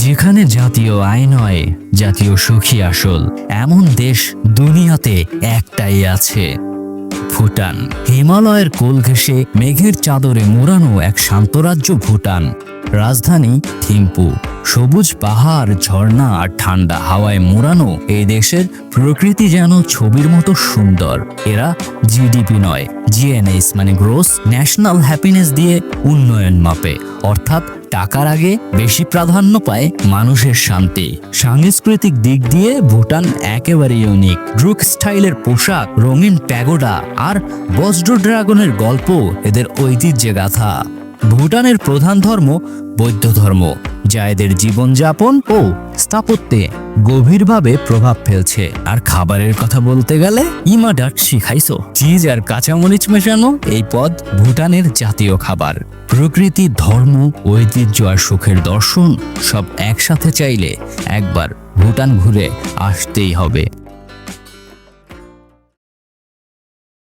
যেখানে জাতীয় আয় নয়, জাতীয় সুখী আসল। এমন দেশ দুনিয়াতে একটাই আছে। ভুটান। হিমালয়ের কোল ঘেঁষে মেঘের চাদরে মোড়ানো এক শান্ত রাজ্য ভুটান। রাজধানী থিম্পু। সবুজ পাহাড়, ঝর্ণা আর ঠান্ডা হাওয়ায় মোড়ানো এই দেশের প্রকৃতি যেন ছবির মতো সুন্দর। এরা জিডিপি নয় জিএনএস মানে গ্রোস ন্যাশনাল হ্যাপিনেস দিয়ে উন্নয়ন মাপে। অর্থাৎ টাকার আগে বেশি প্রাধান্য পায় মানুষের শান্তি। সাংস্কৃতিক দিক দিয়ে ভুটান একেবারে ইউনিক ড্রুক স্টাইলের পোশাক, রঙিন প্যাগোডা আর বজ্র ড্রাগনের গল্প এদের ঐতিহ্যে গাথা। ভুটানের প্রধান ধর্ম বৌদ্ধ ধর্ম, যা এদের জীবনযাপন ও স্থাপত্যে গভীরভাবে প্রভাব ফেলছে। আর খাবারের কথা বলতে গেলে, ইমা ডাক শিখাইছো। চিজ আর কাঁচামরিচ মেশানো এই পদ ভুটানের জাতীয় খাবার। প্রকৃতি, ধর্ম, ঐতিহ্য আর সুখের দর্শন সব একসাথে চাইলে একবার ভুটান ঘুরে আসতেই হবে।